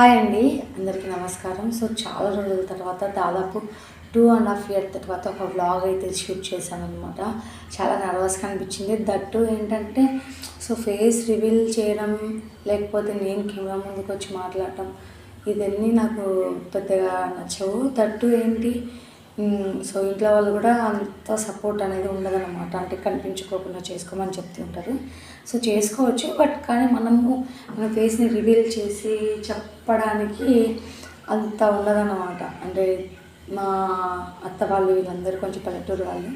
Hi అండి అందరికీ నమస్కారం. సో చాలా రోజుల తర్వాత దాదాపు టూ అండ్ హాఫ్ ఇయర్ తర్వాత ఒక వ్లాగ్ అయితే షూట్ చేశాననమాట చాలా నర్వస్గా అనిపించింది. దట్టు ఏంటంటే సో ఫేస్ రివీల్ చేయడం లేకపోతే నేను కెమెరా ముందుకు వచ్చి మాట్లాడటం ఇవన్నీ నాకు పెద్దగా నచ్చవు. దట్టు ఏంటి సో ఇంట్లో వాళ్ళు కూడా అంత సపోర్ట్ అనేది ఉండదన్నమాట. అంటే కనిపించుకోకుండా చేసుకోమని చెప్తుంటారు సో చేసుకోవచ్చు బట్ కానీ మనము మన ఫేస్ని రివీల్ చేసి చెప్పడానికి అంత ఉండదన్నమాట. అంటే మా అత్త వాళ్ళు వీళ్ళందరూ కొంచెం పల్లెటూరు వాళ్ళు.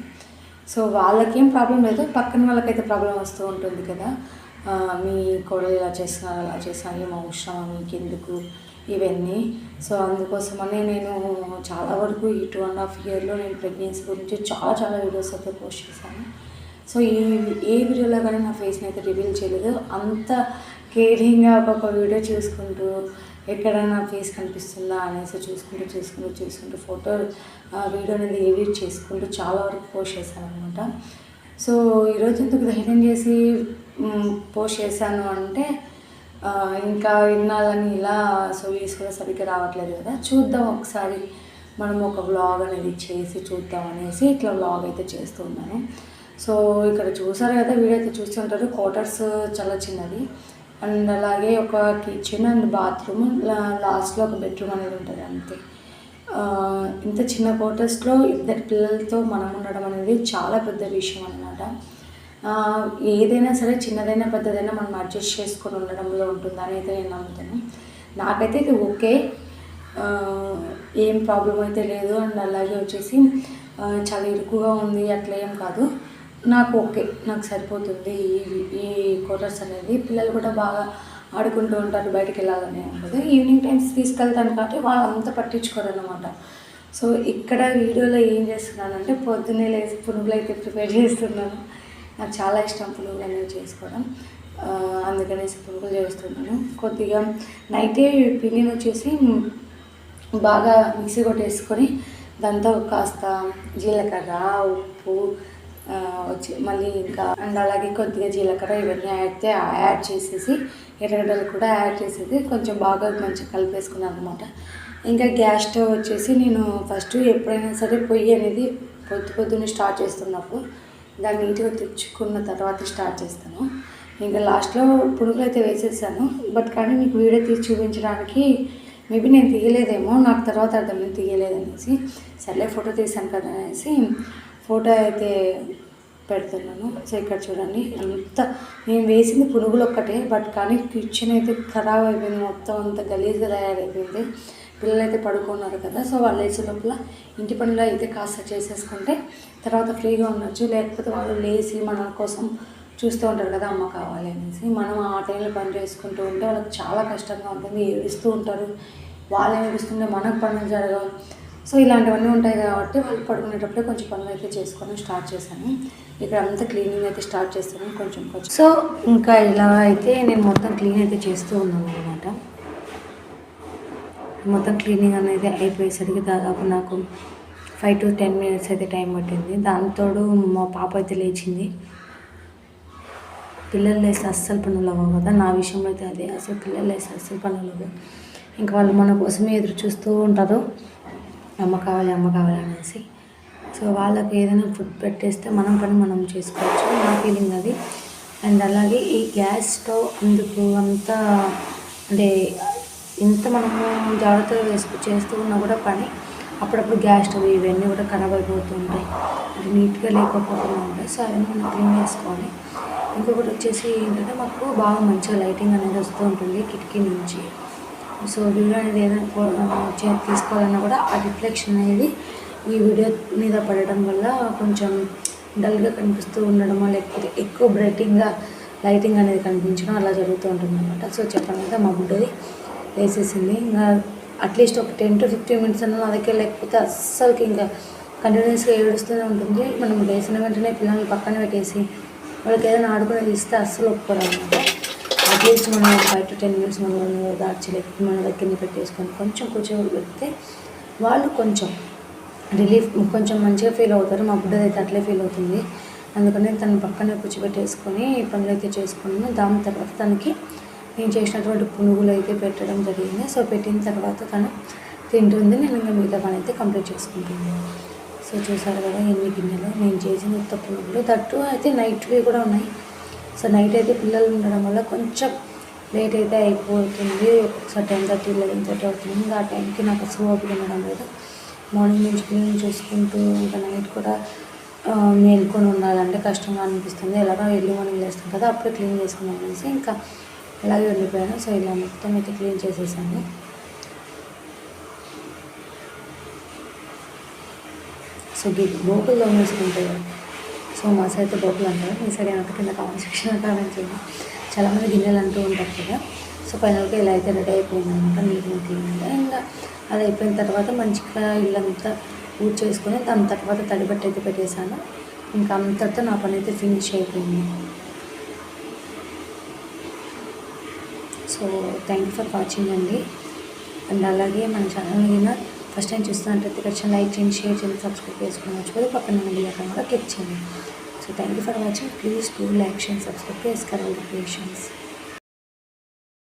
సో వాళ్ళకేం ప్రాబ్లం లేదు. పక్కన వాళ్ళకైతే ప్రాబ్లం వస్తూ ఉంటుంది కదా. మీ కోడలు ఇలా చేస్తున్నారు అలా చేస్తున్నారు ఏం అవసరం మీకు ఎందుకు ఇవన్నీ. సో అందుకోసమని నేను చాలా వరకు ఈ టూ అండ్ హాఫ్ ఇయర్లో నేను ప్రెగ్నెన్సీ గురించి చాలా చాలా వీడియోస్ అయితే పోస్ట్ చేశాను. సో ఈ ఏ వీడియోలో కానీ నా ఫేస్ని అయితే రివీల్ చేయలేదు. అంత కేరింగ్గా ఒక్కొక్క వీడియో చూసుకుంటూ ఎక్కడ నా ఫేస్ కనిపిస్తుందా అనేసి చూసుకుంటూ చూసుకుంటూ చూసుకుంటూ ఫోటో వీడియో అనేది ఎడిట్ చేసుకుంటూ చాలా వరకు పోస్ట్ చేశాను అనమాట సో ఈరోజు ఎందుకు ధైర్యం చేసి పోస్ట్ చేశాను అంటే ఇంకా ఇన్నాళ్ళని ఇలా సో వీడియోస్ కూడా సరిగ్గా రావట్లేదు కదా. చూద్దాం ఒకసారి మనం ఒక వ్లాగ్ అనేది చేసి చూద్దాం అనేసి ఇట్లా వ్లాగ్ అయితే చేస్తున్నాను సో ఇక్కడ చూసారు కదా వీడియో అయితే చూస్తుంటారు క్వార్టర్స్ చాలా చిన్నది. అండ్ అలాగే ఒక కిచెన్ అండ్ బాత్రూమ్ లాస్ట్లో ఒక బెడ్రూమ్ అనేది ఉంటుంది అంతే. ఇంత చిన్న క్వార్టర్స్లో ఇద్దరు పిల్లలతో మనం ఉండడం అనేది చాలా పెద్ద విషయం అనమాట ఏదైనా సరే చిన్నదైనా పెద్దదైనా మనం అడ్జస్ట్ చేసుకొని ఉండడంలో ఉంటుందని అయితే నేను నమ్ముతాను. నాకైతే ఇది ఓకే. ఏం ప్రాబ్లం అయితే లేదు. అండ్ అలాగే వచ్చేసి చాలా ఇరుకుగా ఉంది. అట్లా ఏం కాదు. నాకు ఓకే. నాకు సరిపోతుంది. ఈ ఈ క్వార్టర్స్ అనేది. పిల్లలు కూడా బాగా ఆడుకుంటూ ఉంటారు. బయటికి వెళ్ళాలని ఉండదు. ఈవినింగ్ టైమ్స్ తీసుకెళ్తాను కాబట్టి వాళ్ళు అంత పట్టించుకోరు అనమాట సో ఇక్కడ వీడియోలో ఏం చేస్తున్నానంటే పొద్దున్నే లేచి పునుగులు అయితే ప్రిపేర్ చేస్తున్నాను. నాకు చాలా ఇష్టం పునుగులు అనేవి చేసుకోవడం. అందుకనేసి పునుగులు చేస్తున్నాను. కొద్దిగా నైటే పిండిని వచ్చేసి బాగా మిక్సీ కొట్టేసుకొని దాంతో కాస్త జీలకర్ర ఉప్పు వచ్చి మళ్ళీ ఇంకా అండ్ అలాగే కొద్దిగా జీలకర్ర ఇవన్నీ అయితే యాడ్ చేసేసి ఎర్రగడ్డలు కూడా యాడ్ చేసేసి కొంచెం బాగా మంచిగా కలిపేసుకున్నాను అనమాట ఇంకా గ్యాస్ స్టవ్ వచ్చేసి నేను ఫస్ట్ ఎప్పుడైనా సరే పొయ్యి అనేది పొద్దు పొద్దున్నే స్టార్ట్ చేస్తున్నప్పుడు దాన్ని నీట్గా తెచ్చుకున్న తర్వాత స్టార్ట్ చేస్తాను. ఇంకా లాస్ట్లో పునుగులు అయితే వేసేసాను. బట్ కానీ మీకు వీడియో తీసి చూపించడానికి మేబీ నేను తీయలేదేమో నాకు తర్వాత అర్థం నేను తీయలేదనేసి. సర్లే ఫోటో తీసాను కదా అనేసి ఫోటో అయితే పెడుతున్నాను. సో ఇక్కడ చూడండి అంత నేను వేసింది పునుగులు ఒక్కటే బట్ కానీ కిచెన్ అయితే ఖరాబ్ అయిపోయింది. మొత్తం అంత గలీజ్గా తయారైపోయింది. పిల్లలైతే పడుకున్నారు కదా సో వాళ్ళు లేచే లోపల ఇంటి పనులు అయితే కాస్త చేసేసుకుంటే తర్వాత ఫ్రీగా ఉండొచ్చు. లేకపోతే వాళ్ళు లేచి మన కోసం చూస్తూ ఉంటారు కదా అమ్మ కావాలి అనేసి. మనం ఆ టైంలో పని చేసుకుంటూ ఉంటే వాళ్ళకి చాలా కష్టంగా ఉంటుంది. ఏడుస్తూ ఉంటారు. వాళ్ళు ఏడుస్తుంటే మనకు పనులు జరగవు. సో ఇలాంటివన్నీ ఉంటాయి కాబట్టి వాళ్ళు పడుకునేటప్పుడే కొంచెం పనులు అయితే చేసుకొని స్టార్ట్ చేశాను. ఇక్కడ అంతా క్లీనింగ్ అయితే స్టార్ట్ చేస్తాను కొంచెం కొంచెం. సో ఇంకా ఇలా అయితే నేను మొత్తం క్లీన్ అయితే చేస్తూ ఉన్నాను అనమాట మొత్తం క్లీనింగ్ అనేది అయిపోయేసరికి దాదాపు నాకు ఫైవ్ టు టెన్ మినిట్స్ అయితే టైం పట్టింది. దాంతోడు మా పాప అయితే లేచింది. పిల్లలు లేస్తే అస్సలు పనులు అవ్వవు కదా. నా విషయంలో అయితే అదే. అసలు పిల్లలు లేస్తే అస్సలు పనులు అవ్వవు. ఇంకా వాళ్ళు మన కోసమే ఎదురు చూస్తూ ఉంటారు. అమ్మ కావాలి అమ్మ కావాలి అనేసి. సో వాళ్ళకి ఏదైనా ఫుడ్ పెట్టేస్తే మనం పని మనం చేసుకోవచ్చు. నా ఫీలింగ్ అది. అండ్ అలాగే ఈ గ్యాస్ స్టవ్ అందుకు అంతా అంటే ఇంత మనము జాగ్రత్తగా వేసుకు చేస్తూ ఉన్నా కూడా పని అప్పుడప్పుడు గ్యాస్ స్టవ్ ఇవన్నీ కూడా ఖరాబ్ అయిపోతూ ఉంటాయి. అంటే నీట్గా లేకపోకుండా ఉంటాయి. సో అవన్నీ మనం క్లీన్ చేసుకోవాలి. ఇంకొకటి వచ్చేసి ఏంటంటే మాకు బాగా మంచిగా లైటింగ్ అనేది వస్తూ ఉంటుంది కిటికీ నుంచి. సో వీడియో అనేది ఏదైనా తీసుకోవాలన్నా కూడా ఆ రిఫ్లెక్షన్ అనేది ఈ వీడియో మీద పడటం వల్ల కొంచెం డల్గా కనిపిస్తూ ఉండడమో లేకపోతే ఎక్కువ బ్రైటింగ్గా లైటింగ్ అనేది కనిపించడం అలా జరుగుతూ ఉంటుంది అనమాట సో చెప్పడం అయితే మా బుడ్డది వేసేసింది. ఇంకా అట్లీస్ట్ ఒక టెన్ టు ఫిఫ్టీన్ మినిట్స్ అన్న నా దగ్గర లేకపోతే అస్సలకి ఇంకా కంటిన్యూస్గా ఏడుస్తూనే ఉంటుంది. మనం వేసిన వెంటనే పిల్లల్ని పక్కన పెట్టేసి వాళ్ళకి ఏదైనా ఆడుకునేది ఇస్తే అస్సలు ఒప్పుకోరు అట్లీస్ట్ మనం ఫైవ్ టు టెన్ మినిట్స్ మనం దాచి లేకపోతే మన దగ్గరని పెట్టేసుకొని కొంచెం కూర్చోబెడితే వాళ్ళు కొంచెం రిలీఫ్ కొంచెం మంచిగా ఫీల్ అవుతారు. మా బుడ్డది అయితే అట్లే ఫీల్ అవుతుంది. అందుకని తను పక్కనే కూర్చోబెట్టేసుకొని పనులు అయితే చేసుకున్నాను దాని తర్వాత తనకి నేను చేసినటువంటి పునుగులు అయితే పెట్టడం జరిగింది. సో పెట్టిన తర్వాత తను తింటుంది. నేను ఇంకా మిగతా పని అయితే కంప్లీట్ చేసుకుంటుంది. సో చూసారు కదా ఎన్ని గిన్నెలు. నేను చేసిన ఉత్త పునుగులు. తట్టు అయితే నైట్వి కూడా ఉన్నాయి. సో నైట్ అయితే పిల్లలు ఉండడం వల్ల కొంచెం లేట్ అయితే అయిపోతుంది. ఒక్కొక్కసారి టెన్ థర్టీ లెవెన్ థర్టీ అవుతుంది. ఇంకా ఆ టైంకి నాకు అసలు ఓపిక ఉండడం లేదు. మార్నింగ్ నుంచి పిల్లల్ని చూసుకుంటూ ఇంకా నైట్ కూడా మేల్కొని ఉండాలంటే కష్టంగా అనిపిస్తుంది. ఎలాగో ఎర్లీ మార్నింగ్ చేస్తాం కదా అప్పుడే క్లీన్ చేసుకుందాం అనేసి ఇంకా అలాగే వెళ్ళిపోయాను. సో ఇలా మొత్తం అయితే క్లీన్ చేసేసాను. సో గి బోకులు దోమేసుకుంటారు సో మా సైడ్ అయితే గోకులు అంటారు. మీ సైడ్ ఏమంటే కింద కామెంట్ సెక్షన్ కామెంట్ చేయండి. చాలామంది గిన్నెలు అంటూ ఉంటారు కదా. సో ఫైనల్గా ఇలా అయితే రెడీ అయిపోయింది అనమాట నీట్గా క్లీన్గా ఇంకా అది అయిపోయిన తర్వాత మంచిగా ఇల్లంతా ఊడ్ చేసుకొని దాని తర్వాత తడిబట్టి అయితే పెట్టేశాను. ఇంకా అంతటితో నా పని అయితే ఫినిష్ అయిపోయింది. So thank you for watching అండి. అండ్ అలాగే మన ఛానల్ అయినా ఫస్ట్ టైం చూస్తున్నట్లయితే ఖచ్చితంగా లైక్ చేయండి షేర్ చేయండి సబ్స్క్రైబ్ చేసుకుని మర్చిపోతే పక్కన ఉన్న బెల్ కూడా క్లిక్ చేయండి. So thank you for watching please do like చేయండి సబ్స్క్రైబ్ చేసుకోవాలి క్రియేషన్స్